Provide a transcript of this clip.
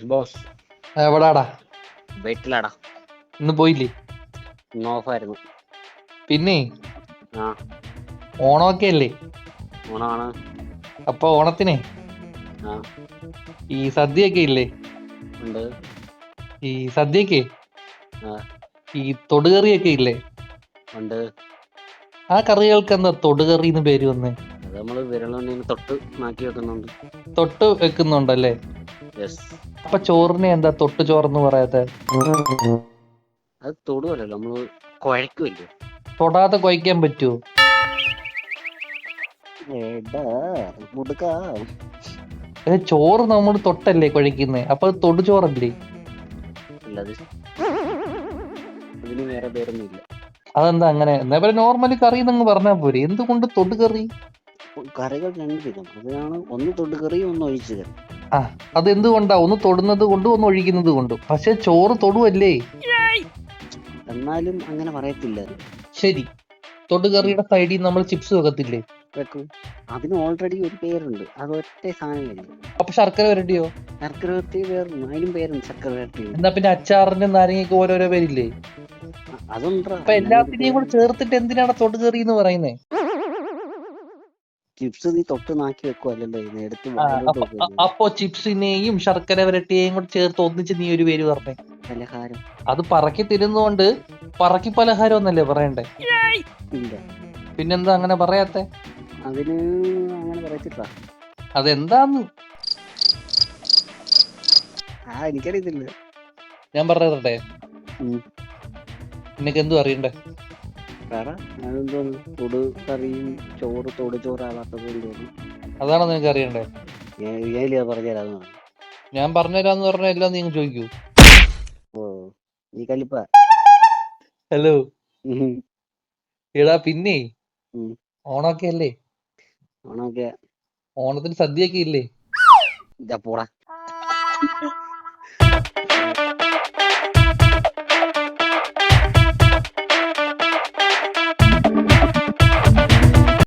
Boss എവിടാടാ? വീട്ടിലാടാ. ഇന്ന് പോയില്ലേ? ഇന്ന് ഓഫായിരുന്നു. പിന്നെ? ആ. ഓണമൊക്കെ അല്ലേ? ഓണമാണ്. അപ്പൊ ഓണത്തിനെ? ആ. ഈ സദ്യയൊക്കെ ഇല്ലേ? ഉണ്ട്. ഈ സദ്യക്ക് ആ. ഈ തൊടുകറിയൊക്കെ ഇല്ലേ? ഉണ്ട്. ആ കറികൾക്ക് എന്താ തൊടുകറി എന്ന് പേര് വന്നേ? അത് നമ്മൾ വിരലുണ്ണിന് തൊട്ട് മാറ്റി വെക്കുന്നുണ്ട്. തൊട്ട് വെക്കുന്നുണ്ടല്ലേ? അപ്പൊ ചോറിനെ എന്താ തൊട്ട് ചോറെന്ന് പറയാത്ത? അത് തൊടുവല്ലോ നമ്മൾ കുഴക്കുമല്ലോ തൊടാതെ കുഴക്കാൻ പറ്റുമോ ചോറ് നമ്മൾ തൊട്ടല്ലേ കുഴക്കുന്നത് അപ്പൊ അത് തൊടു ചോറല്ലേ? അതെന്താ അങ്ങനെ? എന്നാ നോർമലി കറി എന്നങ്ങ് പറഞ്ഞാ പോരെ. എന്തുകൊണ്ട് തൊടുകറി? കറികൾ രണ്ട് വിധം. അതിനാണ് ഒന്ന് തൊടുകറി ഒന്ന് ഒഴിച്ചു കറി. ആ അതെന്തുകൊണ്ടാ? ഒന്ന് തൊടുന്നത് കൊണ്ടും ഒന്ന് ഒഴിക്കുന്നത് കൊണ്ടും. പക്ഷെ ചോറ് തൊടുവല്ലേ? എന്നാലും അങ്ങനെ പറയത്തില്ല. ശരി. തൊടുകറിയുടെ സൈഡിൽ നമ്മൾ ചിപ്സ് വെക്കത്തില്ലേ? വെക്കും. അതിന് ഓൾറെഡി ഒരു പേരുണ്ട്. അത് ഒറ്റ സാധനം അപ്പൊ ശർക്കര വരട്ടിയോ? ശർക്കര വരട്ടി വേറുണ്ട് അതിനും പേരുണ്ട് ശർക്കര വരട്ടി. എന്നാ പിന്നെ അച്ചാറിന്റെ നാരങ്ങയ്ക്ക് ഓരോരോ പേരില്ലേ? അതുണ്ട്? അപ്പൊ എല്ലാത്തിനെയും കൂടെ ചേർത്തിട്ട് എന്തിനാണ് തൊടുകറി എന്ന് പറയുന്നത് ചിപ്സ് നീ തൊട്ട് നാക്കി വെക്കുവല്ലോ എടുത്ത് അപ്പോ ചിപ്സിനെയും ശർക്കര വരട്ടിയെയും കൂടെ ചേർത്ത് ഒന്നിച്ച് നീ ഒരു പേര് പറഞ്ഞേ. പലഹാരം. അത് പറക്കി തിരുന്നുകൊണ്ട് പറക്കി പലഹാരം എന്നല്ലേ പറയണ്ടേ ഇല്ല. പിന്നെന്താ അങ്ങനെ പറയാത്തെ? അതിന് അങ്ങനെ പറയത്തില്ല. അതെന്താന്ന്? ആ എനിക്കറിയത്തില്ല. ഞാൻ പറഞ്ഞേ. നിനക്ക് എന്തു അറിയണ്ടേ? അതെന്തോന്ന് തൊടു കറിയും ചോറ് തൊടു എന്തോന്ന് അതാണോ നിനക്ക് അറിയണ്ടേ. ഞാൻ പറഞ്ഞുതരാം അത് ഞാൻ പറഞ്ഞുതരാന്ന് പറഞ്ഞ എല്ലാം നീ ചോദിക്കൂ. ഓ നീ കലിപ്പ. ഹലോ. എടാ പിന്നെ. ഓണൊക്കെ അല്ലേ? ഓണൊക്കെ ഓണത്തിന് സദ്യയൊക്കെ ഇല്ലേ? പോടാ.